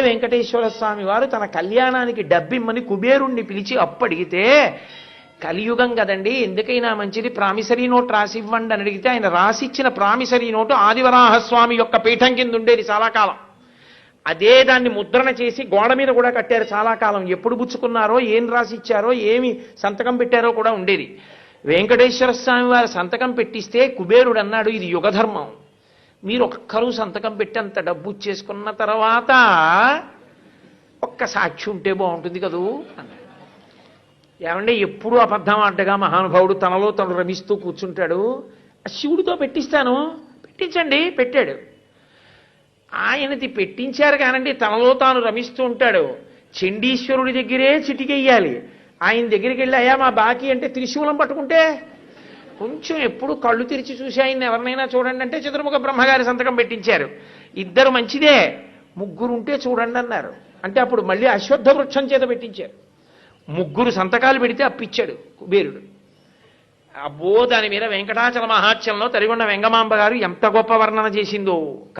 వెంకటేశ్వర స్వామి వారు తన కళ్యాణానికి డబ్బిమ్మని కుబేరుణ్ణి పిలిచి అప్పడిగితే కలియుగం కదండి ఎందుకైనా మంచిది? ప్రామిసరీ నోట్ రాసి ఇవ్వండి అని అడిగితే ఆయన రాసిచ్చిన ప్రామిసరీ నోటు ఆదివరాహస్వామి యొక్క పీఠం కింద ఉండేది చాలా కాలం. అదే దాన్ని ముద్రణ చేసి గోడ మీద కూడా కట్టారు చాలా కాలం. ఎప్పుడు పుచ్చుకున్నారో ఏం రాసిచ్చారో ఏమి సంతకం పెట్టారో కూడా ఉండేది. వెంకటేశ్వర స్వామి వారు సంతకం పెట్టిస్తే కుబేరుడు అన్నాడు ఇది యుగధర్మం. మీరు ఒక్కరూ సంతకం పెట్టి అంత డబ్బు చేసుకున్న తర్వాత ఒక్క సాక్షి ఉంటే బాగుంటుంది కదూ? అన్నాడు ఏమంటే ఎప్పుడు అబద్ధం అంటగా మహానుభావుడు తనలో తను రమిస్తూ కూర్చుంటాడు. ఆ శివుడితో పెట్టిస్తాను. పెట్టించండి పెట్టాడు. ఆయనది పెట్టించారు కానండి తనలో తాను రమిస్తూ ఉంటాడు. చండీశ్వరుడి దగ్గరే చిటికెయ్యాలి. ఆయన దగ్గరికి వెళ్ళి అయ్యా మా బాకీ అంటే త్రిశూలం పట్టుకుంటే కొంచెం ఎప్పుడు కళ్ళు తెరిచి చూసి ఆయన ఎవరినైనా చూడండి అంటే చతుర్ముఖ బ్రహ్మగారి సంతకం పెట్టించారు. ఇద్దరు మంచిదే ముగ్గురు ఉంటే చూడండి అన్నారు. అంటే అప్పుడు మళ్ళీ అశ్వత్థ వృక్షం చేత పెట్టించారు. ముగ్గురు సంతకాలు పెడితే అప్పిచ్చాడు కుబేరుడు అబ్బో దాని మీద వెంకటాచల మహాత్యంలో తరిగొండ వెంగమాంబ గారు ఎంత గొప్ప వర్ణన చేసిందో.